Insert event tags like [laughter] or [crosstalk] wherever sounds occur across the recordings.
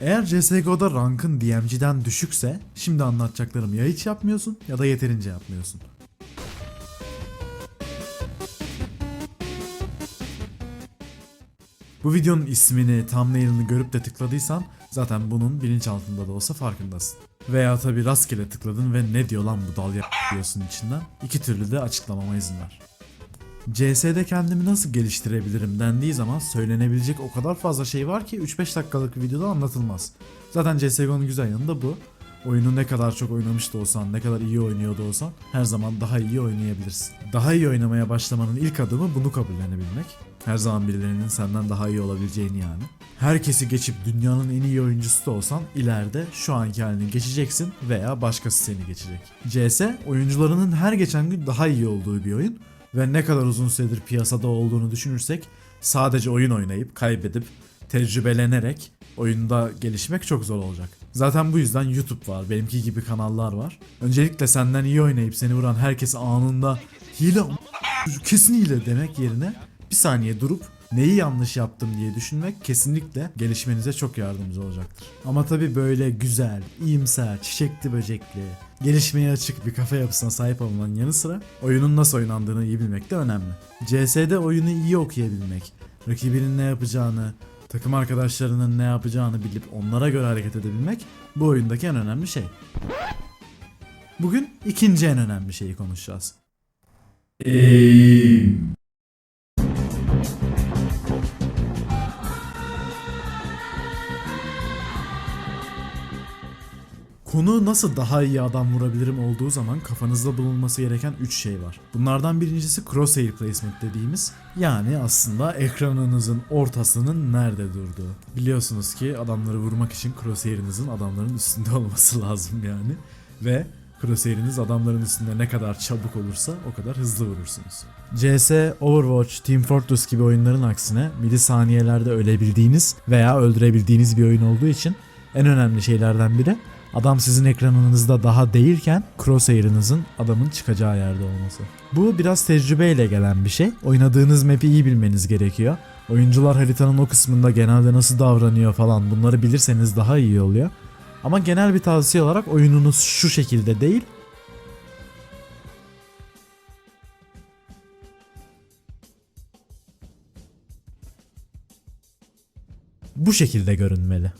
Eğer CSGO'da rankın DMC'den düşükse şimdi anlatacaklarım ya hiç yapmıyorsun ya da yeterince yapmıyorsun. Bu videonun ismini, thumbnail'ını görüp de tıkladıysan zaten bunun bilinçaltında da olsa farkındasın. Veya tabi rastgele tıkladın ve ne diyor lan bu dal ya diyorsun içinden. İki türlü de açıklamama izin ver. CS'de kendimi nasıl geliştirebilirim dendiği zaman söylenebilecek o kadar fazla şey var ki 3-5 dakikalık videoda anlatılmaz. Zaten CSGO'nun güzel yanı da bu. Oyunu ne kadar çok oynamış da olsan, ne kadar iyi oynuyor da olsan her zaman daha iyi oynayabilirsin. Daha iyi oynamaya başlamanın ilk adımı bunu kabullenebilmek. Her zaman birilerinin senden daha iyi olabileceğini yani. Herkesi geçip dünyanın en iyi oyuncusu da olsan ileride şu anki halini geçeceksin veya başkası seni geçecek. CS oyuncularının her geçen gün daha iyi olduğu bir oyun ve ne kadar uzun süredir piyasada olduğunu düşünürsek sadece oyun oynayıp kaybedip tecrübelenerek oyunda gelişmek çok zor olacak. Zaten bu yüzden YouTube var, benimki gibi kanallar var. Öncelikle senden iyi oynayıp seni vuran herkes anında hile kesin hile demek yerine bir saniye durup neyi yanlış yaptım diye düşünmek kesinlikle gelişmenize çok yardımcı olacaktır. Ama tabi böyle güzel, iyimser, çiçekli böcekli, gelişmeye açık bir kafa yapısına sahip olmanın yanı sıra oyunun nasıl oynandığını iyi bilmek de önemli. CS'de oyunu iyi okuyabilmek, rakibinin ne yapacağını, takım arkadaşlarının ne yapacağını bilip onlara göre hareket edebilmek bu oyundaki en önemli şey. Bugün ikinci en önemli şeyi konuşacağız. Konu nasıl daha iyi adam vurabilirim olduğu zaman kafanızda bulunması gereken 3 şey var. Bunlardan birincisi crosshair placement dediğimiz yani aslında ekranınızın ortasının nerede durduğu. Biliyorsunuz ki adamları vurmak için crosshair'ınızın adamların üstünde [laughs] olması lazım yani. Ve crosshair'iniz adamların üstünde ne kadar çabuk olursa o kadar hızlı vurursunuz. CS, Overwatch, Team Fortress gibi oyunların aksine milisaniyelerde ölebildiğiniz veya öldürebildiğiniz bir oyun olduğu için en önemli şeylerden biri Adam sizin ekranınızda daha değilken crosshair'ınızın adamın çıkacağı yerde olması. Bu biraz tecrübeyle gelen bir şey. Oynadığınız map'i iyi bilmeniz gerekiyor. Oyuncular haritanın o kısmında genelde nasıl davranıyor falan bunları bilirseniz daha iyi oluyor. Ama genel bir tavsiye olarak oyununuz şu şekilde değil. Bu şekilde görünmeli.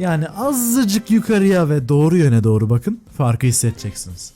Yani azıcık yukarıya ve doğru yöne doğru bakın. Farkı hissedeceksiniz.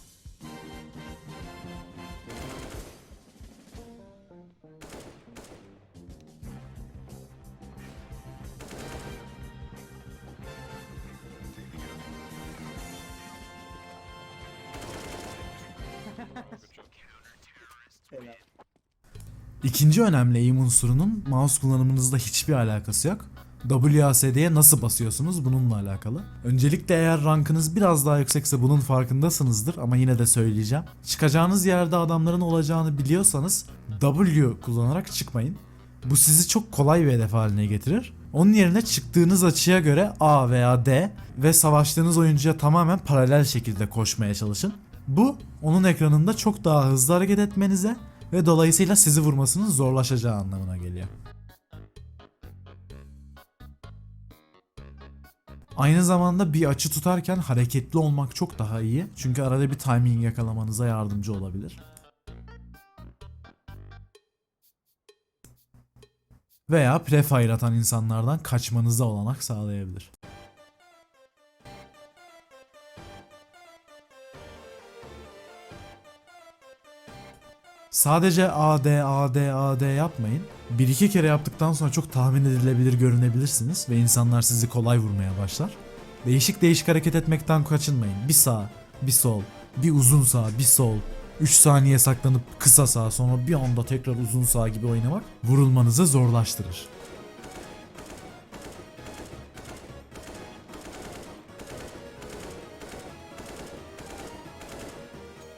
İkinci önemli aim unsurunun mouse kullanımınızla hiçbir alakası yok. WASD'ye nasıl basıyorsunuz bununla alakalı. Öncelikle eğer rankınız biraz daha yüksekse bunun farkındasınızdır ama yine de söyleyeceğim. Çıkacağınız yerde adamların olacağını biliyorsanız W kullanarak çıkmayın. Bu sizi çok kolay bir hedef haline getirir. Onun yerine çıktığınız açıya göre A veya D ve savaştığınız oyuncuya tamamen paralel şekilde koşmaya çalışın. Bu onun ekranında çok daha hızlı hareket etmenize ve dolayısıyla sizi vurmasının zorlaşacağı anlamına geliyor. Aynı zamanda bir açı tutarken hareketli olmak çok daha iyi. Çünkü arada bir timing yakalamanıza yardımcı olabilir. Veya prefire atan insanlardan kaçmanıza olanak sağlayabilir. Sadece AD, AD, AD yapmayın. Bir iki kere yaptıktan sonra çok tahmin edilebilir görünebilirsiniz ve insanlar sizi kolay vurmaya başlar. Değişik değişik hareket etmekten kaçınmayın. Bir sağ, bir sol, bir uzun sağ, bir sol. 3 saniye saklanıp kısa sağ sonra bir anda tekrar uzun sağ gibi oynamak vurulmanızı zorlaştırır.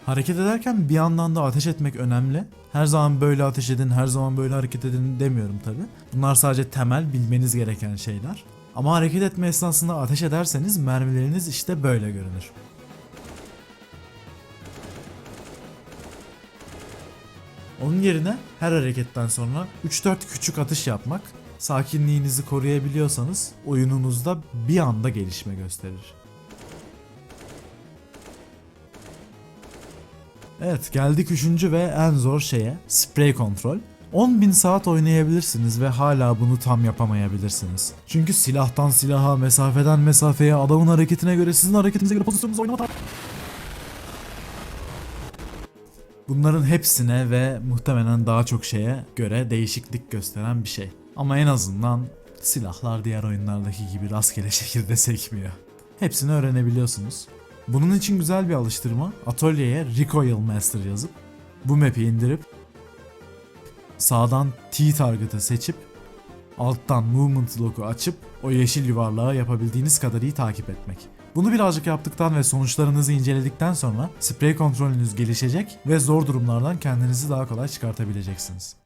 Hareket ederken bir yandan da ateş etmek önemli. Her zaman böyle ateş edin, her zaman böyle hareket edin demiyorum tabi. Bunlar sadece temel bilmeniz gereken şeyler. Ama hareket etme esnasında ateş ederseniz mermileriniz işte böyle görünür. Onun yerine her hareketten sonra 3-4 küçük atış yapmak sakinliğinizi koruyabiliyorsanız oyununuzda bir anda gelişme gösterir. Evet geldik üçüncü ve en zor şeye spray kontrol. 10.000 saat oynayabilirsiniz ve hala bunu tam yapamayabilirsiniz. Çünkü silahtan silaha, mesafeden mesafeye, adamın hareketine göre, sizin hareketinize göre pozisyonunuzu oynama Bunların hepsine ve muhtemelen daha çok şeye göre değişiklik gösteren bir şey. Ama en azından silahlar diğer oyunlardaki gibi rastgele [laughs] şekilde sekmiyor. Hepsini öğrenebiliyorsunuz. Bunun için güzel bir alıştırma. Atölyeye Recoil Master yazıp bu map'i indirip sağdan T-Target'ı seçip alttan Movement Lock'u açıp o yeşil yuvarlağı yapabildiğiniz kadar iyi takip etmek. Bunu birazcık yaptıktan ve sonuçlarınızı inceledikten sonra sprey kontrolünüz gelişecek ve zor durumlardan kendinizi daha kolay çıkartabileceksiniz.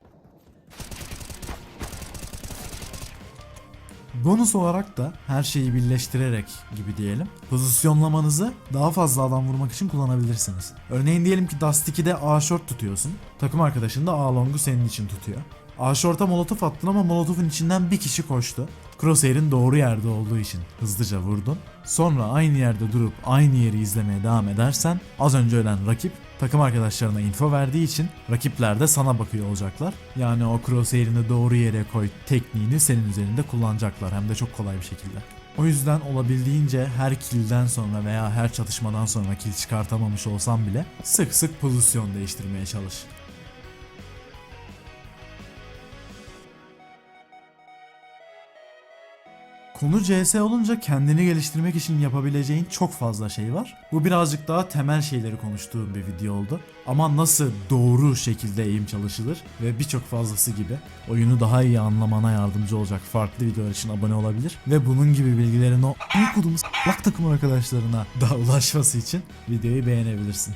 Bonus olarak da her şeyi birleştirerek gibi diyelim. Pozisyonlamanızı daha fazla adam vurmak için kullanabilirsiniz. Örneğin diyelim ki Dust 2'de A short tutuyorsun. Takım arkadaşın da A long'u senin için tutuyor. A short'a molotof attın ama molotofun içinden bir kişi koştu. Crosshair'in doğru yerde olduğu için hızlıca vurdun. Sonra aynı yerde durup aynı yeri izlemeye devam edersen az önce ölen rakip takım arkadaşlarına info verdiği için rakipler de sana bakıyor olacaklar. Yani o crosshair'ini doğru yere koy tekniğini senin üzerinde kullanacaklar hem de çok kolay bir şekilde. O yüzden olabildiğince her kill'den sonra veya her çatışmadan sonra kill çıkartamamış olsam bile sık sık pozisyon değiştirmeye çalış. Konu CS olunca kendini geliştirmek için yapabileceğin çok fazla şey var. Bu birazcık daha temel şeyleri konuştuğum bir video oldu. Ama nasıl doğru şekilde eğim çalışılır ve birçok fazlası gibi oyunu daha iyi anlamana yardımcı olacak farklı videolar için abone olabilir. Ve bunun gibi bilgilerin o okuduğumuz lak takım arkadaşlarına da ulaşması için videoyu beğenebilirsin.